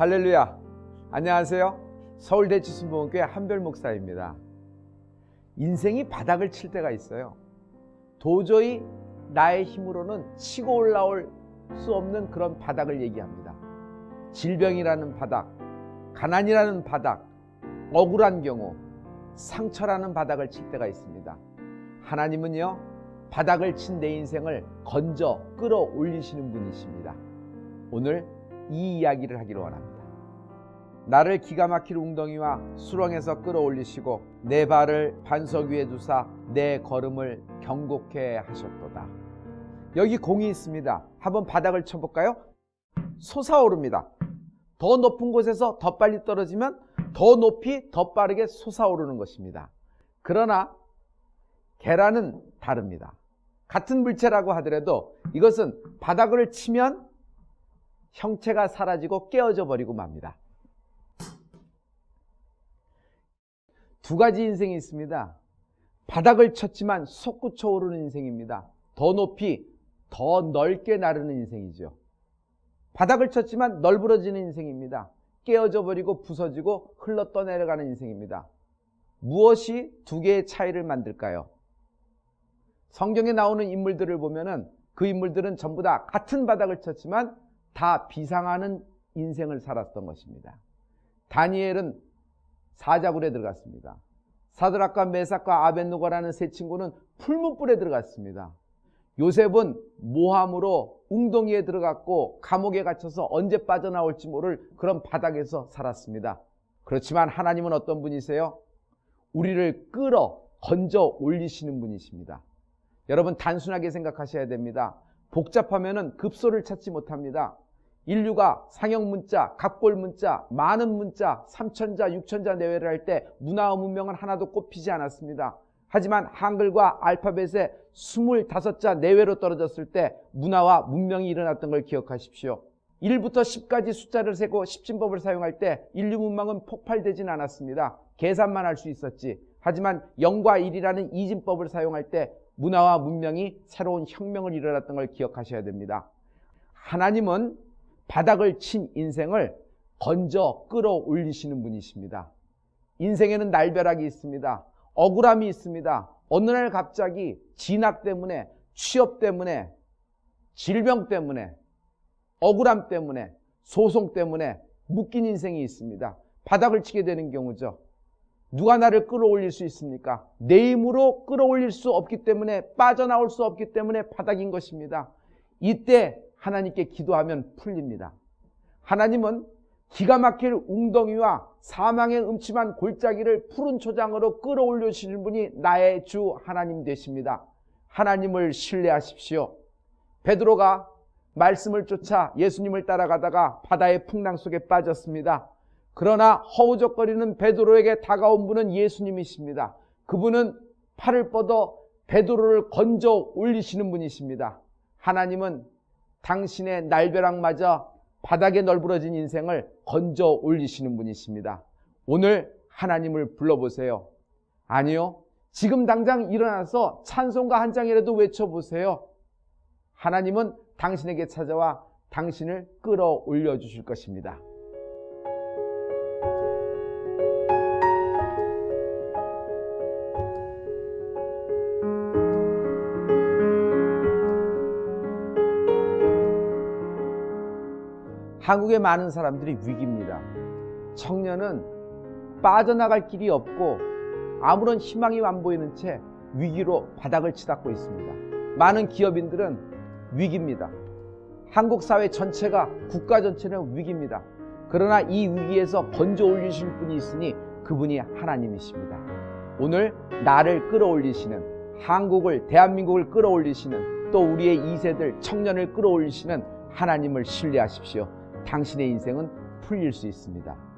할렐루야. 안녕하세요. 서울대치순복음교회 한별 목사입니다. 인생이 바닥을 칠 때가 있어요. 도저히 나의 힘으로는 치고 올라올 수 없는 그런 바닥을 얘기합니다. 질병이라는 바닥, 가난이라는 바닥, 억울한 경우, 상처라는 바닥을 칠 때가 있습니다. 하나님은요, 바닥을 친 내 인생을 건져 끌어올리시는 분이십니다. 오늘 이 이야기를 하기를 원합니다. 나를 기가 막힐 웅덩이와 수렁에서 끌어올리시고 내 발을 반석 위에 두사 내 걸음을 경고케 하셨도다. 여기 공이 있습니다. 한번 바닥을 쳐볼까요? 솟아오릅니다. 더 높은 곳에서 더 빨리 떨어지면 더 높이 더 빠르게 솟아오르는 것입니다. 그러나 계란은 다릅니다. 같은 물체라고 하더라도 이것은 바닥을 치면 형체가 사라지고 깨어져 버리고 맙니다. 두 가지 인생이 있습니다. 바닥을 쳤지만 솟구쳐 오르는 인생입니다. 더 높이, 더 넓게 나르는 인생이죠. 바닥을 쳤지만 널브러지는 인생입니다. 깨어져 버리고 부서지고 흘러 떠내려가는 인생입니다. 무엇이 두 개의 차이를 만들까요? 성경에 나오는 인물들을 보면은 그 인물들은 전부 다 같은 바닥을 쳤지만 다 비상하는 인생을 살았던 것입니다. 다니엘은 사자굴에 들어갔습니다. 사드락과 메삭과 아벤누가라는 세 친구는 풀무불에 들어갔습니다. 요셉은 모함으로 웅덩이에 들어갔고 감옥에 갇혀서 언제 빠져나올지 모를 그런 바닥에서 살았습니다. 그렇지만 하나님은 어떤 분이세요? 우리를 끌어 건져 올리시는 분이십니다. 여러분 단순하게 생각하셔야 됩니다. 복잡하면은 급소를 찾지 못합니다. 인류가 상형 문자, 갑골 문자, 많은 문자, 3천자, 6천자 내외를 할 때 문화와 문명은 하나도 꼽히지 않았습니다. 하지만 한글과 알파벳의 25자 내외로 떨어졌을 때 문화와 문명이 일어났던 걸 기억하십시오. 1부터 10까지 숫자를 세고 십진법을 사용할 때 인류 문명은 폭발되진 않았습니다. 계산만 할 수 있었지. 하지만 0과 1이라는 이진법을 사용할 때 문화와 문명이 새로운 혁명을 일어났던 걸 기억하셔야 됩니다. 하나님은 바닥을 친 인생을 건져 끌어올리시는 분이십니다. 인생에는 날벼락이 있습니다. 억울함이 있습니다. 어느 날 갑자기 진학 때문에, 취업 때문에, 질병 때문에, 억울함 때문에, 소송 때문에 묶인 인생이 있습니다. 바닥을 치게 되는 경우죠. 누가 나를 끌어올릴 수 있습니까? 내 힘으로 끌어올릴 수 없기 때문에 빠져나올 수 없기 때문에 바닥인 것입니다. 이때 하나님께 기도하면 풀립니다. 하나님은 기가 막힐 웅덩이와 사망의 음침한 골짜기를 푸른 초장으로 끌어올려주시는 분이 나의 주 하나님 되십니다. 하나님을 신뢰하십시오. 베드로가 말씀을 쫓아 예수님을 따라가다가 바다의 풍랑 속에 빠졌습니다. 그러나 허우적거리는 베드로에게 다가온 분은 예수님이십니다. 그분은 팔을 뻗어 베드로를 건져 올리시는 분이십니다. 하나님은 당신의 날벼락마저 바닥에 널브러진 인생을 건져 올리시는 분이십니다. 오늘 하나님을 불러보세요. 아니요. 지금 당장 일어나서 찬송가 한 장이라도 외쳐보세요. 하나님은 당신에게 찾아와 당신을 끌어올려 주실 것입니다. 한국의 많은 사람들이 위기입니다. 청년은 빠져나갈 길이 없고 아무런 희망이 안 보이는 채 위기로 바닥을 치닫고 있습니다. 많은 기업인들은 위기입니다. 한국 사회 전체가 국가 전체는 위기입니다. 그러나 이 위기에서 건져 올리실 분이 있으니 그분이 하나님이십니다. 오늘 나를 끌어올리시는 한국을 대한민국을 끌어올리시는 또 우리의 2세들 청년을 끌어올리시는 하나님을 신뢰하십시오. 당신의 인생은 풀릴 수 있습니다.